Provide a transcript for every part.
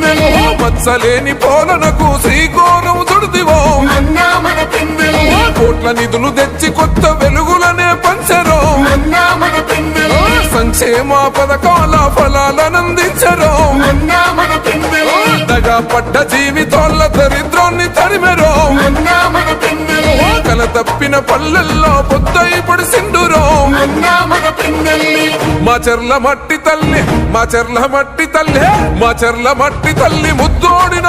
పిన్నెల్లి మచ్చలేని పోలనకు శ్రీకోరం చుడిదివో. కోట్ల నిధులు తెచ్చి కొత్త వెలుగులనే పంచరో. సంక్షేమ పథకాల ఫలాలనందించరో. పిన్నెల్లి దగా పడ్డ జీవితాల దరిద్రాన్ని తరిమెరో. తప్పిన పల్లెల్లో పొద్దై పడిసిండురో మా చెర్ల మట్టి తల్లి మా చెర్ల మట్టి తల్లి మా చెర్ల మట్టి తల్లి ముద్దోడిన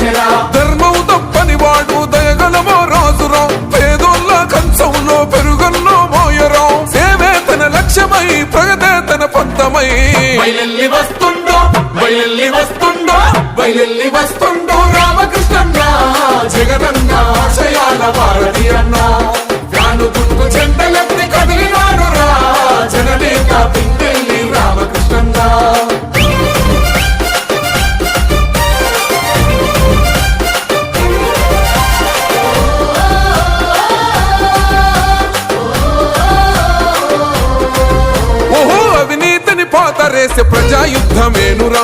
ఫ్యాను కదిలినాడు రా జననేత పిన్నెల్లి రామకృష్ణన్న ఓహో ప్రజాయుద్ధమేనురా.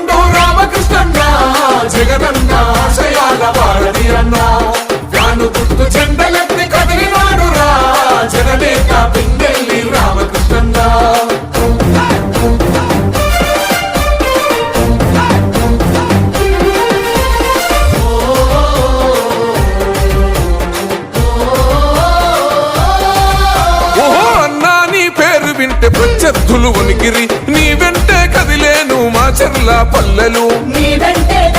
పల్లెలు.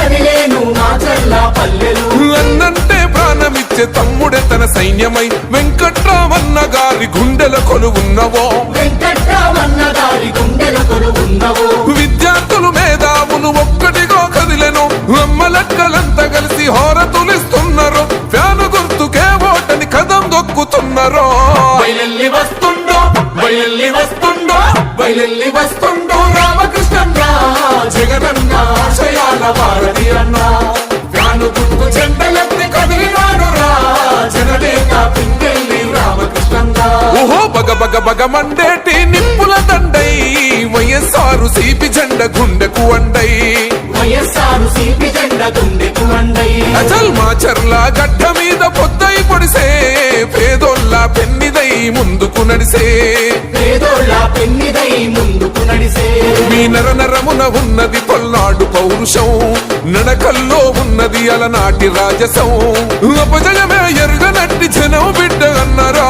కదిలేను చల్ల పల్లెలు. అన్నంటే ప్రాణమిచ్చే తమ్ముడే తన సైన్యమై. వెంకట్రామన్న గారి గుండెల కొలువున్నవో. వెంకట్రామన్న దారి గుండెల కొలువున్నవు. విద్యార్థులు మేధావులు ఒక్కటిగా కదిలెను. అమ్మలక్కలంతా కలిసి హోరతులిస్తున్నారు. ఫ్యాను గుర్తుకే ఓటని కదం దొక్కుతున్నారు. వస్తుండో వస్తుండో వస్తుండో. బగ బగ బగ మండేటి నిప్పుల దండై. వైఎస్ఆర్ సిపి జెండ గుండెకు అండై. వైఎస్ఆర్ సిపి జెండ గుండెకు మండై అచల్ మా చర్ల గడ్డ మీద పొద్దై పొడిసే. పేదోళ్ళ పెన్నిదై ముందుకు నడిసే. పేదోళ్ళ పెన్నిదై ముందుకు నడిసే. మీ నర నరమున ఉన్నది పల్నాడు పౌరుషం. నడకల్లో ఉన్నది అలనాటి రాజసం. అపజయమే ఎరుగనట్టి జనం బిడ్డ అన్నరా.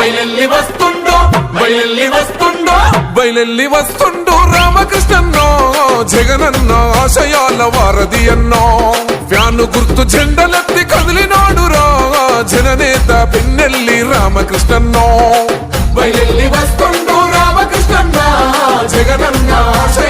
బయలెల్లి వస్తుండో బయలెల్లి వస్తుండో. బయలెల్లి వస్తుండు రామకృష్ణన్నో. జగనన్న ఆశయాల వారధి అన్నో. ఫ్యాను గుర్తు జెండలెత్తి కదిలినాడు రా జననేత పిన్నెల్లి రామకృష్ణన్నో. బయలెల్లి వస్తుండు రామకృష్ణన్న. జగనన్న ఆశయాల